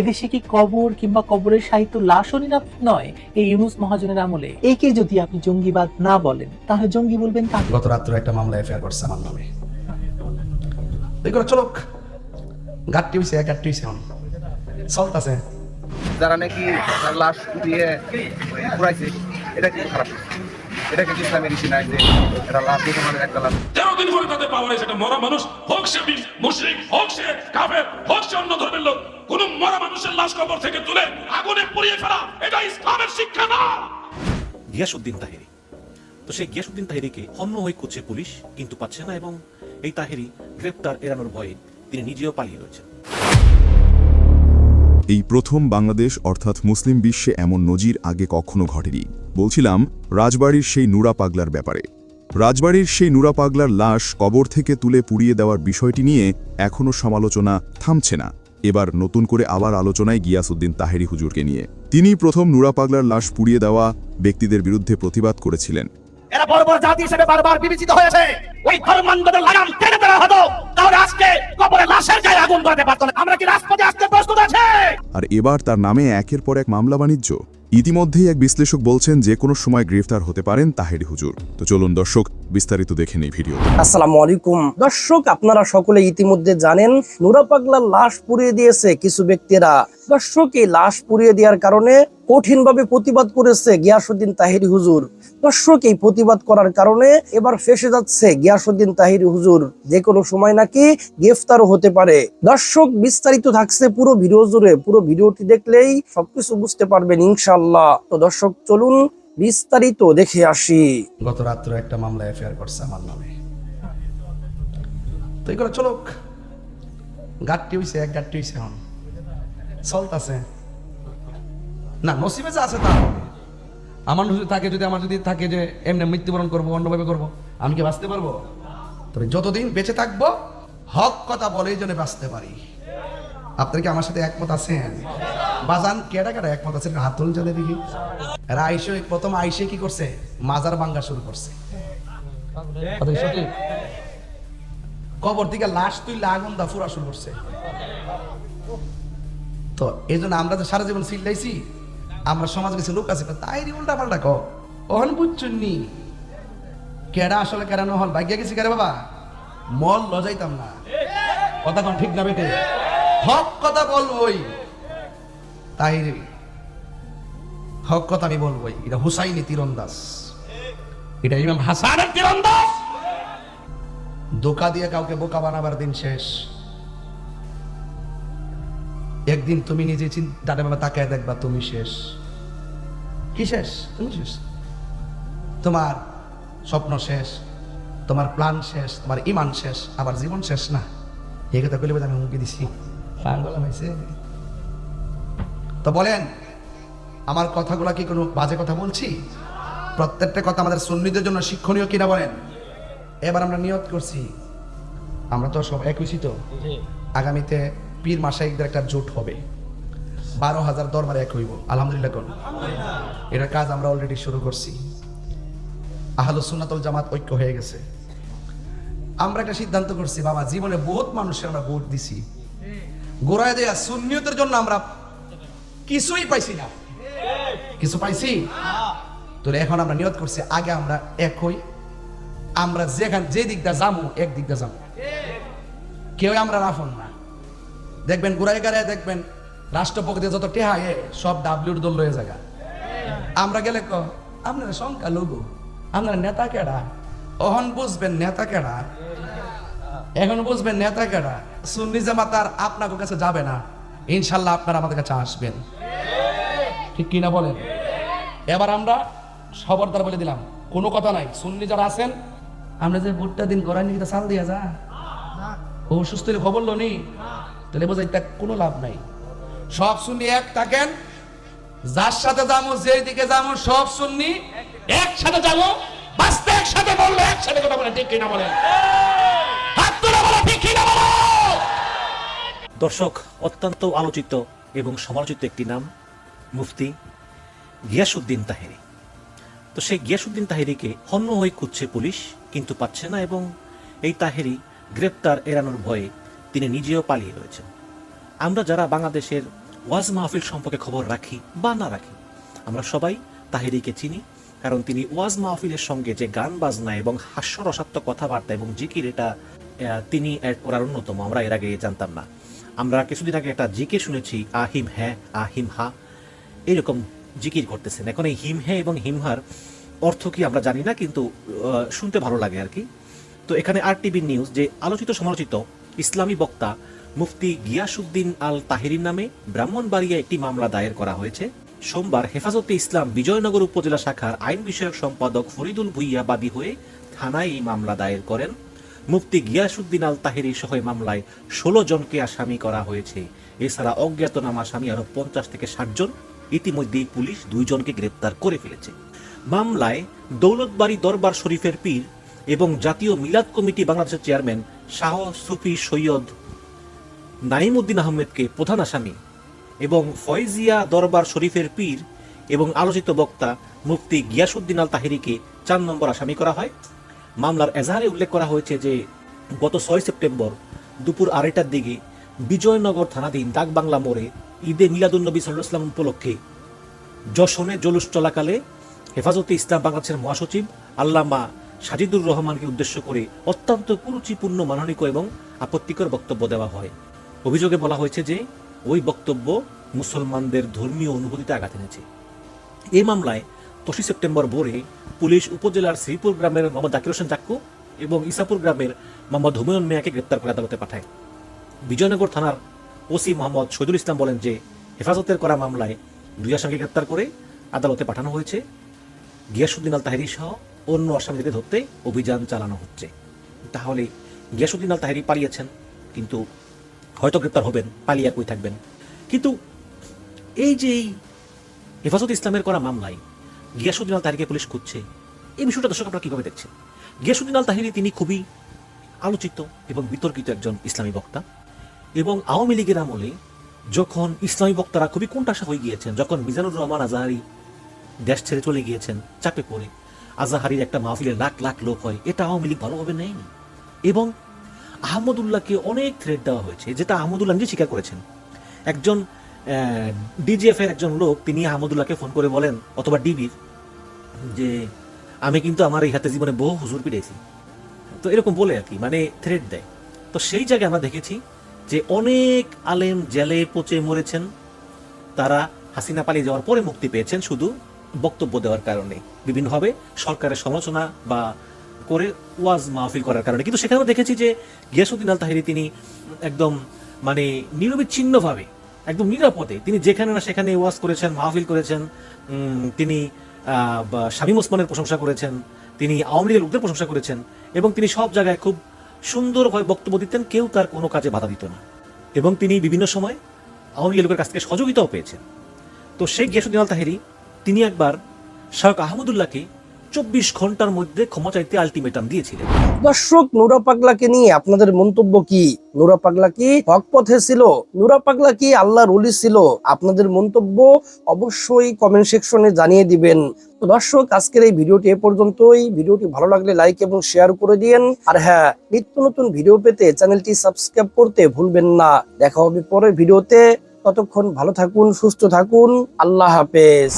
এদেশে কি কবর কিংবা কবরের সাহিত্য লাশও নিরাপদ নয়? এই ইউনুস মহাজনের আমলে। একে যদি আপনি জঙ্গিবাদ না বলেন তাহলে জঙ্গি বলবেন কাকে? গত রাত্রে একটা মামলা এফআইআর করছে আমার নামে। দেখো চলক। গাট্টি হইছে গাট্টি হইছে এখন। চলতাছে যারা নাকি তার লাশ দিয়ে পুরাইছে এটা কি খারাপ। এটা কি ইসলামের রীতি নাই যে এটা লাশ মুসলমানের একটা লাশ। তেরো দিন পরে তাদের পাওয়ার সেটা মরা মানুষ হোক সে মুশরিক হোক সে কাফের হোক সে অন্য ধর্মের লোক। কোন মরা মানুষের লাশ কবর থেকে তুলে আগুনে পুড়িয়ে ফেলা, এটা ইসলামের শিক্ষা না। গিয়াসউদ্দিন তাহেরি। তো সেই গিয়াসউদ্দিন তাহেরিকে হন্য হয়ে করছে পুলিশ, কিন্তু পাচ্ছে না এবং এই তাহেরি গ্রেপ্তার এড়ানোর ভয়ে তিনি নিজেও পালিয়ে রয়েছেন। এই প্রথম বাংলাদেশ অর্থাৎ মুসলিম বিশ্বে এমন নজির আগে কখনো ঘটেনি। বলছিলাম, রাজবাড়ির সেই নুরা পাগলার ব্যাপারে। রাজবাড়ির সেই নুরা পাগলার লাশ কবর থেকে তুলে পুড়িয়ে দেওয়ার বিষয়টি নিয়ে এখনও সমালোচনা থামছে না। এবার নতুন করে আবার আলোচনায় গিয়াসুদ্দিন তাহেরি হুজুরকে নিয়ে। তিনি প্রথম নুরা পাগলার লাশ পুড়িয়ে দেওয়া ব্যক্তিদের বিরুদ্ধে প্রতিবাদ করেছিলেন। এরা বড় বড় জাতি হিসেবে বারবার বিবেচিত হয়েছে। ওই ধর্মান্ধদের লাগাম টেনে দেওয়া হতো। তাহলে আজকে কবরে লাশের গায়ে আগুন ধরাতে পারতো আমরা কি রাজপথে আসতে প্রস্তুত আছে? আর এবার তার নামে একের পর এক মামলা বাণিজ্য। ইতিমধ্যেই এক বিশ্লেষক বলছেন, যে কোনো সময় গ্রেফতার হতে পারেন তাহেরি হুজুর। তো চলুন দর্শক, বিস্তারিত দেখে নেই ভিডিও। আসসালামু আলাইকুম। দর্শক, আপনারা সকলে ইতিমধ্যে জানেন নুরা পাগলার লাশ পুড়িয়ে দিয়েছে কিছু ব্যক্তিরা। দর্শক, এই লাশ পুড়িয়ে দেওয়ার কারণে কঠিনভাবে প্রতিবাদ করেছে গিয়াসুদ্দিন তাহির হুজুর। এই প্রতিবাদ করার কারণে এবার ফেসে যাচ্ছে গিয়াসুদ্দিন তাহির হুজুর। যে কোনো সময় নাকি গ্রেফতারও হতে পারে। দর্শক, বিস্তারিত থাকছে পুরো ভিডিও জুড়ে। পুরো ভিডিওটি দেখলেই সবকিছু বুঝতে পারবেন ইনশাল্লাহ তো দর্শক, চলুন বিস্তারিত দেখে আসি। গত রাত্রে একটা মামলা এফআইআর করছে আমার নামে। তো এগুলো চলক। গাট্টি হইছে, এক গাট্টি হইছে এখন। চলতাছে। না, নসিবে যে আছে তা। আমার যদি থাকে যদি আমার যদি থাকে যে এমনি মৃত্যুবরণ করব অন্যভাবে করব আমি কি বাঁচতে পারব? তবে যতদিন বেঁচে থাকব হক কথা বলেই যেন বাঁচতে পারি। আপনার কি আমার সাথে একমত আছেন? বাজান কেডা কেডা একমত আছেন? হাত তুলুন চলে দেখি। এরা আইসে প্রথম আইসে কি করছে? মাজার ভাঙ্গা শুরু করছে। সঠিক? কবর থেকে লাশ তুই আগুন দা ফুরা শুরু করছে। তো এই জন্য আমরা তো সারা জীবন সিল্লাইছি আমরা সমাজ কিছু লোক আছে, তাই উল্টা পাল্টা ক অহন কেডা আসলে, কেডা নহল? ভাগ্যে গেছি কেডা বাবা? মল লজাইতাম না। কথা কোন ঠিক না বেটে? হক কথা বলবই। তাই হক কথা আমি বলবই। এটা হুসাইনি তীরন্দাজ। এটা ইমাম হাসানের তীরন্দাজ। দোকা দিয়ে কাউকে বোকা বানাবার দিন শেষ। একদিন তুমি নিজে চিন্তাটা বাবা তাকায় দেখবা তুমি শেষ। কি শেষ? তুমি শেষ। তোমার স্বপ্ন শেষ তোমার প্ল্যান শেষ তোমার ইমান শেষ আবার জীবন শেষ না। এই কথা কইলে আমি মুখে দিছি। পাগল হয়েছে তো বলেন আমার কথাগুলো কি কোনো বাজে কথা বলছি? প্রত্যেকটা কথা আমাদের সুন্নিদের জন্য শিক্ষণীয় কিনা বলেন? এবার আমরা নিয়ত করছি। আমরা তো সব একই তো। আগামীতে পীর মাসাইকদের একটা জোট হবে। বারো হাজার দরবারে এক হইব। আলহামদুলিল্লাহ কোন। এটার কাজ আমরা অলরেডি শুরু করছি। আহলুস সুন্নাতুল জামাত ঐক্য হয়ে গেছে। আমরা একটা সিদ্ধান্ত করছি, বাবা, জীবনে বহুত মানুষের আমরা ভোট দিছি। গোড়ায় দেয়া সুন্নিয়তের জন্য আমরা কিছুই পাইছি না। কিছু পাইছি? তো এখন আমরা নিয়ত করছি, আগে আমরা এক হই। আমরা যেখান যে দিকটা যাব এক দিকটা যাব কেউ আমরা রাফন না। দেখবেন গাড়ায় দেখবেন রাষ্ট্রপতি যত টেহা, এ, সব ডাব্লিউর দল রয়ে জায়গা আমরা গেলে ক, আপনারা সংখ্যা লঘু, আপনারা নেতা কেডা? অহন বুঝবেন নেতা কেডা? এখন বুঝবেন নেতা কেডা? সুন্নি জামাত আর আপনাদের কাছে যাবে না। ইনশাল্লাহ আপনারা আমাদের কাছে আসবেন। ঠিক কি না বলেন? এবার আমরা খবরদার বলে দিলাম, কোনো কথা নাই। সুন্নি যারা আছেন, আমরা যে ভোটটা দিন করাই নিয়ে সাল দিয়া যা। ও সুস্থ খবর লো নি? তাহলে বোঝাই তা কোনো লাভ নাই। সব সুন্নি এক থাকেন, যার সাথে যাব যে দিকে যাব সব সুন্নি একসাথে যাব বাঁচতে একসাথে বলল একসাথে কথা বলে, ঠিক কিনা বলে দর্শক, অত্যন্ত আলোচিত এবং সমালোচিত একটি নাম, মুফতি গিয়াসউদ্দিন তাহেরি। তো সেই গিয়াসুদ্দিন তাহেরিকে হন্য হয়ে খুঁজছে পুলিশ, কিন্তু পাচ্ছে না এবং এই তাহেরি গ্রেপ্তার এড়ানোর ভয়ে তিনি নিজেও পালিয়ে রয়েছেন। আমরা যারা বাংলাদেশের ওয়াজ মাহফিল সম্পর্কে খবর রাখি বা না রাখি, আমরা সবাই তাহিরিকে চিনি, কারণ তিনি ওয়াজ মাহফিলের সঙ্গে যে গান বাজনা এবং হাস্যরসাত্মক কথাবার্তা এবং জিকির, এটা তিনি করার অন্যতম। আমরা এর আগে জানতাম না। আমরা কিছুদিন আগে একটা জিকির শুনেছি, আহিম হ্যাঁ আহিম হা। এরকম জিকির করতেছেন। এখন এই হিম হ্যাঁ এবং হিমহার অর্থ কি আমরা জানি না, কিন্তু শুনতে ভালো লাগে আর কি। তো এখানে আর টিভি নিউজ যে আলোচিত সমালোচিত ইসলামী বক্তা মুফতি গিয়াসুদ্দিন আল তাহিরির নামে ব্রাহ্মণবাড়িয়া একটি মামলা দায়ের করা হয়েছে। সোমবার হেফাজতে ইসলাম বিজয়নগর উপজেলা শাখার আইন বিষয়ক সম্পাদক ফরিদুল ভুইয়া বাদী হয়ে থানায় এই মামলা দায়ের করেন। মুফতি গিয়াসুদ্দিন আল তাহিরি সহ মামলায় ষোলো জনকে আসামি করা হয়েছে। এছাড়া অজ্ঞাতনামা আসামি আরও পঞ্চাশ থেকে ষাট জন। ইতিমধ্যেই পুলিশ দুইজনকে গ্রেপ্তার করে ফেলেছে। মামলায় দৌলতবাড়ি দরবার শরীফের পীর এবং জাতীয় মিলাদ কমিটি বাংলাদেশের চেয়ারম্যান শাহ সুফি সৈয়দ নাইমুদ্দিন আহমেদকে প্রধান আসামি এবং ফয়জিয়া দরবার শরীফের পীর এবং আলোচিত বক্তা মুফতি গিয়াসুদ্দিন আল তাহিরিকে চার নম্বর আসামি করা হয়। মামলার এজাহারে উল্লেখ করা হয়েছে যে, গত ছয় সেপ্টেম্বর দুপুর আড়াইটার দিকে বিজয়নগর থানাধীন ডাকবাংলা মোড়ে ঈদে মিলাদুন্নবী সাল্লাম উপলক্ষে যশনে জলুস চলাকালে হেফাজতে ইসলাম বাংলাদেশের মহাসচিব আল্লামা সাজিদুর রহমানকে উদ্দেশ্য করে অত্যন্ত কুরুচিপূর্ণ, মাননিক এবং আপত্তিকর বক্তব্য দেওয়া হয়। অভিযোগে বলা হয়েছে যে, ওই বক্তব্য মুসলমানদের ধর্মীয় অনুভূতিতে আঘাত এনেছে। এই মামলায় পঁচিশ সেপ্টেম্বর ভোরে পুলিশ উপজেলার শ্রীপুর গ্রামের মোহাম্মদ জাকির হোসেন চাক্কু এবং ইসাপুর গ্রামের মোহাম্মদ হুমায়ুন মিয়াকে গ্রেপ্তার করে আদালতে পাঠায়। বিজয়নগর থানার ওসি মোহাম্মদ শহীদুল ইসলাম বলেন যে, হেফাজতের করা মামলায় দুই আসামিকে গ্রেপ্তার করে আদালতে পাঠানো হয়েছে। গিয়াসুদ্দিন আল তাহেরি সহ অন্য আসামিদের ধরতে অভিযান চালানো হচ্ছে। তাহলে গিয়াসুদ্দিন আল তাহেরি পালিয়েছেন, কিন্তু হয়তো গ্রেপ্তার হবেন, পালিয়ে কই থাকবেন। কিন্তু এই যে এই হেফাজত ইসলামের করা মামলায় গিয়াসুদ্দিন আল তাহিরিকে পুলিশ খুঁজছে, এই বিষয়টা দর্শক আপনারা কীভাবে দেখছেন? গিয়াসুদ্দিন আল তাহিরি তিনি খুবই আলোচিত এবং বিতর্কিত একজন ইসলামী বক্তা এবং আওয়ামী লীগের আমলে যখন ইসলামী বক্তারা খুবই কোণঠাসা হয়ে গিয়েছেন, যখন মিজানুর রহমান আজাহারি দেশ ছেড়ে চলে গিয়েছেন, চাপে পড়ে। আজাহারির একটা মাহফিলে লাখ লাখ লোক হয়, এটা আওয়ামী লীগ ভালোভাবে নেয়নি। এবং আহমদুল্লাহকে অনেক থ্রেট দেওয়া হয়েছে, যেটা আহমদুল্লাহ নিজে স্বীকার করেছেন। একজন ডিজিএফ এর একজন লোক, তিনি আহমদুল্লাহকে ফোন করে বলেন, অথবা ডিবির যে আমি কিন্তু আমার এই হাতে জীবনে বহু হুজুর পিড়েছি তো এরকম বলে আর কি মানে থ্রেট দেয়। তো সেই জায়গায় আমরা দেখেছি যে অনেক আলেম জেলে পচে মরেছেন, তারা হাসিনা পালিয়ে যাওয়ার পরে মুক্তি পেয়েছেন শুধু বক্তব্য দেওয়ার কারণে। বিভিন্নভাবে সরকারের সমালোচনা বা করে ওয়াজ মাহফিল করার কারণে। কিন্তু সেখানেও দেখেছি যে গিয়াসুদ্দিন আল তাহিরি তিনি একদম মানে নিরবিচ্ছিন্নভাবে, একদম নিরাপদে তিনি যেখানে না সেখানে ওয়াজ করেছেন, মাহফিল করেছেন তিনি শামীম ওসমানের প্রশংসা করেছেন, তিনি আওয়ামী লীগের লোকদের প্রশংসা করেছেন এবং তিনি সব জায়গায় খুব সুন্দরভাবে বক্তব্য দিতেন, কেউ তার কোনো কাজে বাধা দিত না। এবং তিনি বিভিন্ন সময় আওয়ামী লীগের লোকের কাছ থেকে সহযোগিতাও পেয়েছেন। তো সেই গিয়াসুদ্দিন আল তাহেরি তিনি একবার শায়ক আহমদুল্লাহকে চব্বিশ ঘণ্টার মধ্যে ক্ষমা চাইতে আলটিমেটাম দিয়েছিলেন। দর্শক, নুরা পাগলাকে নিয়ে আপনাদের মন্তব্য কি? নুরা পাগলা কি হক পথে ছিল? নুরা পাগলা কি আল্লাহর ওলি ছিল? আপনাদের মন্তব্য অবশ্যই কমেন্ট সেকশনে জানিয়ে দিবেন। তো দর্শক, আজকের এই ভিডিওটি এ পর্যন্তই। ভিডিওটি ভালো লাগলে লাইক এবং শেয়ার করে দিন আর হ্যাঁ নিত্য নতুন ভিডিও পেতে চ্যানেলটি সাবস্ক্রাইব করতে ভুলবেন না। দেখা হবে পরের ভিডিওতে ততক্ষণ ভালো থাকুন, সুস্থ থাকুন। আল্লাহ হাফেজ।